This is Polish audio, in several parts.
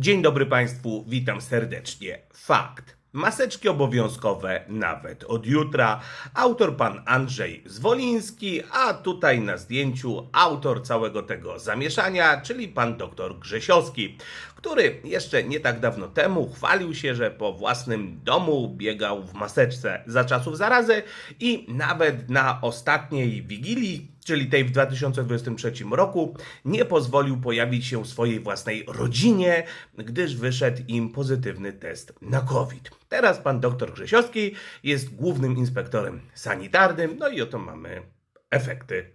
Dzień dobry Państwu, witam serdecznie. Fakt. Maseczki obowiązkowe nawet od jutra. Autor pan Andrzej Zwoliński, a tutaj na zdjęciu autor całego tego zamieszania, czyli pan doktor Grzesiowski, który jeszcze nie tak dawno temu chwalił się, że po własnym domu biegał w maseczce za czasów zarazy i nawet na ostatniej wigilii czyli tej w 2023 roku, nie pozwolił pojawić się swojej własnej rodzinie, gdyż wyszedł im pozytywny test na COVID. Teraz pan dr Grzesiowski jest głównym inspektorem sanitarnym, no i oto mamy efekty.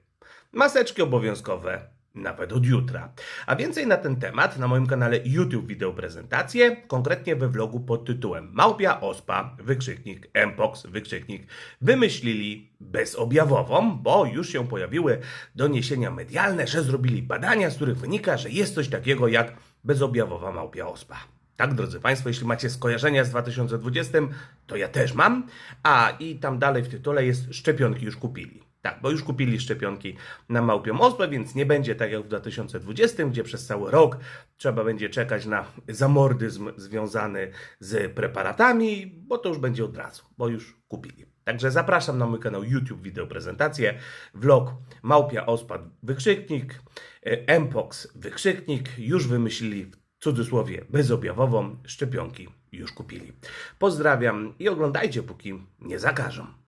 Maseczki obowiązkowe nawet od jutra. A więcej na ten temat na moim kanale YouTube wideo prezentacje, konkretnie we vlogu pod tytułem Małpia Ospa, wykrzyknik, Mpox, wykrzyknik, wymyślili bezobjawową, bo już się pojawiły doniesienia medialne, że zrobili badania, z których wynika, że jest coś takiego jak bezobjawowa małpia ospa. Tak, drodzy Państwo, jeśli macie skojarzenia z 2020, to ja też mam. A i tam dalej w tytule jest szczepionki już kupili. Tak, bo już kupili szczepionki na małpią ospę, więc nie będzie tak jak w 2020, gdzie przez cały rok trzeba będzie czekać na zamordyzm związany z preparatami, bo to już będzie od razu, bo już kupili. Także zapraszam na mój kanał YouTube wideo prezentację, vlog Małpia Ospa wykrzyknik, e, Mpox wykrzyknik, już wymyślili w cudzysłowie bezobjawową szczepionki już kupili. Pozdrawiam i oglądajcie póki nie zakażą.